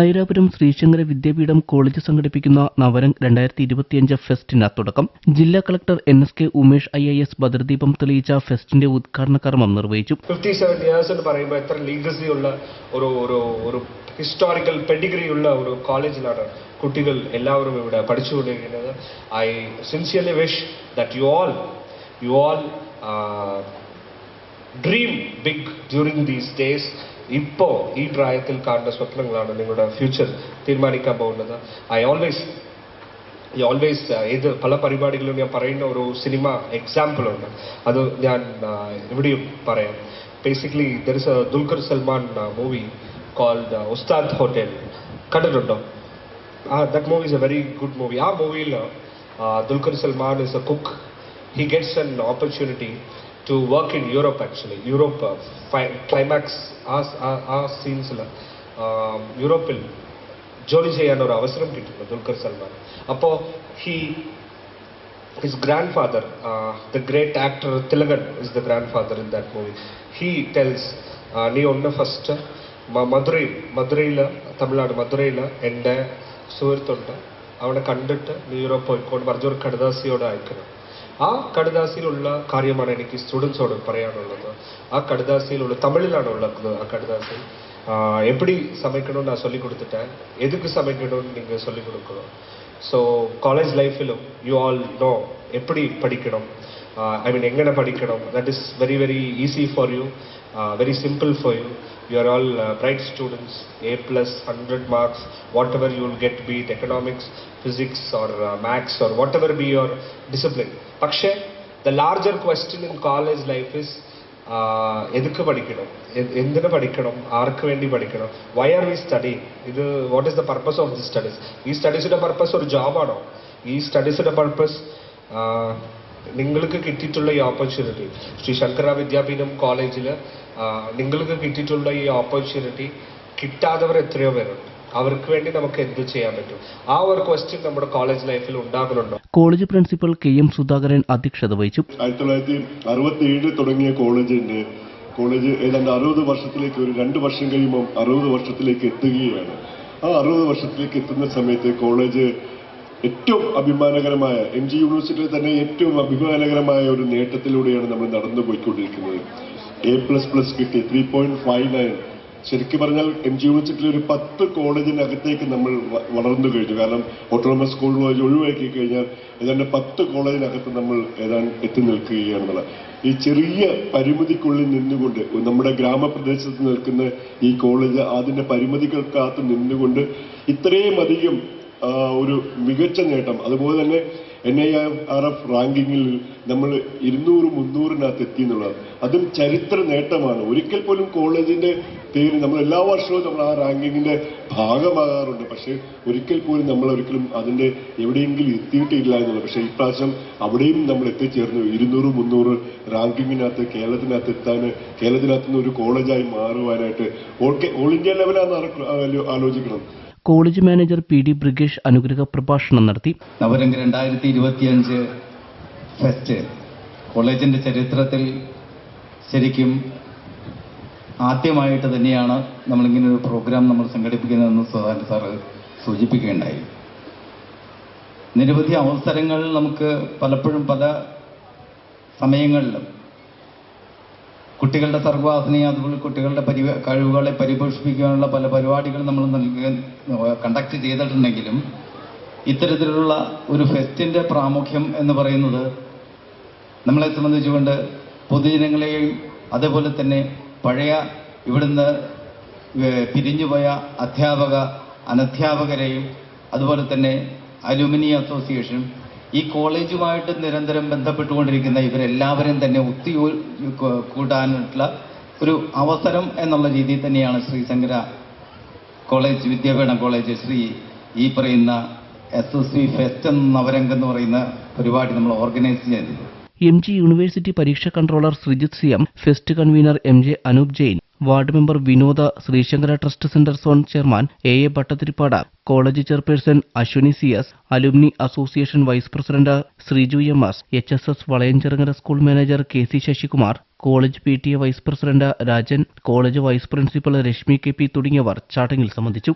ഐരാപുരം ശ്രീശങ്കര വിദ്യാപീഠം college സംഘടിപ്പിക്കുന്ന നവരം രണ്ടായിരത്തി ഇരുപത്തിയഞ്ച് ഫെസ്റ്റിന് തുടക്കം. ജില്ലാ collector N S K Umesh I I S ഭദ്രദീപം തെളിയിച്ച ഫെസ്റ്റിന്റെ ഉദ്ഘാടന കർമ്മം നിർവഹിച്ചു. എന്ന് പറയുമ്പോൾ എത്ര ലീഗസി ഉള്ള ഒരു ഒരു ഒരു ഹിസ്റ്റോറിക്കൽ പെഡിഗ്രി ഉള്ള ഒരു കോളേജിലാണ് കുട്ടികൾ എല്ലാവരും ഇവിടെ പഠിച്ചുകൊണ്ടിരിക്കുന്നത്. I sincerely wish that you all you all dream big during these days ഇപ്പോൾ ഈ പ്രായത്തിൽ കാണുന്ന സ്വപ്നങ്ങളാണ് നിങ്ങളുടെ ഫ്യൂച്ചർ തീരുമാനിക്കാൻ പോകുന്നത്. ഐ ഓൾവേസ് ഈ ഓൾവേസ് ഏത് പല പരിപാടികളിലും ഞാൻ പറയുന്ന ഒരു സിനിമ എക്സാമ്പിൾ ഉണ്ട്. അത് ഞാൻ ഇവിടെയും പറയാം. Basically there is a Dulquer Salmaan movie called Ustad hotel കണ്ടിട്ടുണ്ടോ? ആ that movie is a very good movie ആ മൂവിയിൽ Dulquer Salmaan is a cook he gets an opportunity to work in Europe actually. Europe uh, climax ആ ആ- സീൻസിൽ യൂറോപ്പിൽ ജോലി ചെയ്യാൻ ഒരു അവസരം കിട്ടുന്നു ദുൽഖർ സൽമാൻ അപ്പോൾ he his grandfather, uh, the great actor Tilagan is the grandfather in that movie. He tells, uh, നീ ഒന്ന് ഫസ്റ്റ് മധുരയിൽ മധുരയിൽ തമിഴ്നാട് മധുരയിൽ എന്റെ സുഹൃത്തുണ്ട് അവനെ കണ്ടിട്ട് നീ യൂറോപ്പ് പോയിക്കോട് പറഞ്ഞൊരു കടുദാസിയോട് അയക്കണം ആ കടുദാസിയിലുള്ള കാര്യമാണ് എനിക്ക് സ്റ്റുഡൻസോട് പറയാനുള്ളത് ആ കടുദാസിയിലുള്ള തമിഴിലാണ് ഉള്ളത് ആ കടുദാസി ஆஹ் எப்படி சமைக்கணும்னு நான் சொல்லி கொடுத்துட்டேன் எதுக்கு சமைக்கணும்னு நீங்கள் சொல்லி கொடுக்கணும் ஸோ காலேஜ் லைஃப்பிலும் யூ ஆல் நோ எப்படி படிக்கணும் ஐ மீன் எங்கே படிக்கணும் that is very very easy for you very simple for you you are all bright students A plus hundred marks whatever you will get be it economics physics or maths or whatever be your discipline പക്ഷേ the larger question in college life is എതുക്ക് പഠിക്കണം? എന്തിനു പഠിക്കണം? ആർക്ക് വേണ്ടി പഠിക്കണം? Why are we study ഇത് what is the purpose of the studies ഈ സ്റ്റഡീസിന്റെ പർപ്പസ് ഒരു ജോബാണോ ഈ സ്റ്റഡീസിന്റെ പർപ്പസ് നിങ്ങൾക്ക് കിട്ടിയിട്ടുള്ള ഈ ഓപ്പർച്യൂണിറ്റി ശ്രീ ശങ്കര വിദ്യാപീഠം കോളേജിൽ നിങ്ങൾക്ക് കിട്ടിയിട്ടുള്ള ഈ ഓപ്പർച്യൂണിറ്റി കിട്ടാത്തവർ എത്രയോ പേരുണ്ട്. അവർക്ക് വേണ്ടി നമുക്ക് എന്ത് ചെയ്യാൻ പറ്റും? ആ ഒരു ക്വസ്റ്റ്യൻ നമ്മുടെ കോളേജ് ലൈഫിൽ ഉണ്ടാകുന്നുണ്ടോ college principal K M Sudhakaran അധ്യക്ഷത വഹിച്ചു. ആയിരത്തി തൊള്ളായിരത്തി അറുപത്തി ഏഴിൽ തുടങ്ങിയ കോളേജിന്റെ കോളേജ് ഏതാണ്ട് അറുപത് വർഷത്തിലേക്ക് ഒരു രണ്ട് വർഷം കഴിയുമ്പോൾ അറുപത് വർഷത്തിലേക്ക് എത്തുകയാണ്. ആ അറുപത് വർഷത്തിലേക്ക് എത്തുന്ന സമയത്ത് കോളേജ് ഏറ്റവും അഭിമാനകരമായ എം ജി യൂണിവേഴ്സിറ്റിയിൽ തന്നെ ഏറ്റവും അഭിമാനകരമായ ഒരു നേട്ടത്തിലൂടെയാണ് നമ്മൾ നടന്നു പോയിക്കൊണ്ടിരിക്കുന്നത് എ പ്ലസ് പ്ലസ് കിട്ടി ത്രീ പോയിന്റ് ഫൈവ് നയൻ ശരിക്കും പറഞ്ഞാൽ എം ജി യൂണിവേഴ്സിറ്റിയിൽ ഒരു പത്ത് കോളേജിനകത്തേക്ക് നമ്മൾ വളർന്നു കഴിഞ്ഞു. കാരണം ഓട്ടോണമസ് സ്കൂൾ കോളേജ് ഒഴിവാക്കി കഴിഞ്ഞാൽ ഏതാണ്ട് പത്ത് കോളേജിനകത്ത് നമ്മൾ ഏതാണ്ട് എത്തി നിൽക്കുകയാണെന്നുള്ള ഈ ചെറിയ പരിമിതിക്കുള്ളിൽ നിന്നുകൊണ്ട് നമ്മുടെ ഗ്രാമപ്രദേശത്ത് നിൽക്കുന്ന ഈ കോളേജ് അതിന്റെ പരിമിതികൾക്കകത്ത് നിന്നുകൊണ്ട് ഇത്രയും അധികം ഒരു മികച്ച നേട്ടം. അതുപോലെ തന്നെ എൻ ഐ ആർ എഫ് റാങ്കിങ്ങിൽ നമ്മൾ ഇരുന്നൂറ് മുന്നൂറിനകത്ത് എത്തി എന്നുള്ളത് അതും ചരിത്ര നേട്ടമാണ്. ഒരിക്കൽ പോലും കോളേജിന്റെ പേര് നമ്മൾ എല്ലാ വർഷവും നമ്മൾ ആ റാങ്കിങ്ങിന്റെ ഭാഗമാകാറുണ്ട്. പക്ഷേ ഒരിക്കൽ പോലും നമ്മൾ ഒരിക്കലും അതിന്റെ എവിടെയെങ്കിലും എത്തിയിട്ടില്ല എന്നുള്ളത്. പക്ഷേ ഇപ്രാവശ്യം അവിടെയും നമ്മൾ എത്തിച്ചേർന്നു. ഇരുന്നൂറ് മുന്നൂറ് റാങ്കിങ്ങിനകത്ത് കേരളത്തിനകത്ത് എത്താൻ കേരളത്തിനകത്ത് നിന്ന് ഒരു കോളേജായി മാറുവാനായിട്ട്. ഓൾ ഓൾ ഇന്ത്യ ലെവലാണ് ആലോചിക്കണം? College manager P D Brigesh അനുഗ്രഹ പ്രഭാഷണം നടത്തി. നവരംഗ രണ്ടായിരത്തി ഇരുപത്തിയഞ്ച് ഫെസ്റ്റ്. കോളേജിന്റെ ചരിത്രത്തിൽ ശരിക്കും ആദ്യമായിട്ട് തന്നെയാണ് നമ്മളിങ്ങനെ ഒരു പ്രോഗ്രാം നമ്മൾ സംഘടിപ്പിക്കുന്നതെന്ന് സുധാകരൻ സാറ് സൂചിപ്പിക്കുകയുണ്ടായി. നിരവധി അവസരങ്ങൾ നമുക്ക് പലപ്പോഴും പല സമയങ്ങളിലും കുട്ടികളുടെ സർഗവാസനയും അതുപോലെ കുട്ടികളുടെ പരി കഴിവുകളെ പരിപോഷിപ്പിക്കാനുള്ള പല പരിപാടികൾ നമ്മൾ നൽകുക കണ്ടക്ട് ചെയ്തിട്ടുണ്ടെങ്കിലും ഇത്തരത്തിലുള്ള ഒരു ഫെസ്റ്റിന്റെ പ്രാമുഖ്യം എന്ന് പറയുന്നത് നമ്മളെ സംബന്ധിച്ചുകൊണ്ട് പൊതുജനങ്ങളെയും അതേപോലെ തന്നെ പഴയ ഇവിടുന്ന് പിരിഞ്ഞുപോയ അധ്യാപക അനധ്യാപകരെയും അതുപോലെ തന്നെ അലുമിനി അസോസിയേഷൻ ഈ കോളേജുമായിട്ട് നിരന്തരം ബന്ധപ്പെട്ടുകൊണ്ടിരിക്കുന്ന ഇവരെല്ലാവരും തന്നെ ഒത്തി കൂട്ടാനുള്ള ഒരു അവസരം എന്നുള്ള രീതിയിൽ തന്നെയാണ് ശ്രീശങ്കര കോളേജ് വിദ്യാപീഠം കോളേജ് ശ്രീ ഈ പറയുന്ന എസ് എസ് വി ഫെസ്റ്റ് എന്ന നവരംഗം എന്ന് പറയുന്ന പരിപാടി നമ്മൾ ഓർഗനൈസ് ചെയ്തത് എം ജി യൂണിവേഴ്സിറ്റി പരീക്ഷ controller Sreejith C M fest convener M J Anoop Jain ward member Vinoda Sreesankara trust centre zone chairman A A Bhattathiripada college chairperson Aswini C S alumni association vice president Sreeju M S H S S Valayanchirangara school manager K C Sasikumar college P T A vice president Rajan college vice principal Reshmi K P തുടങ്ങിയവർ ചടങ്ങിൽ സംബന്ധിച്ചു.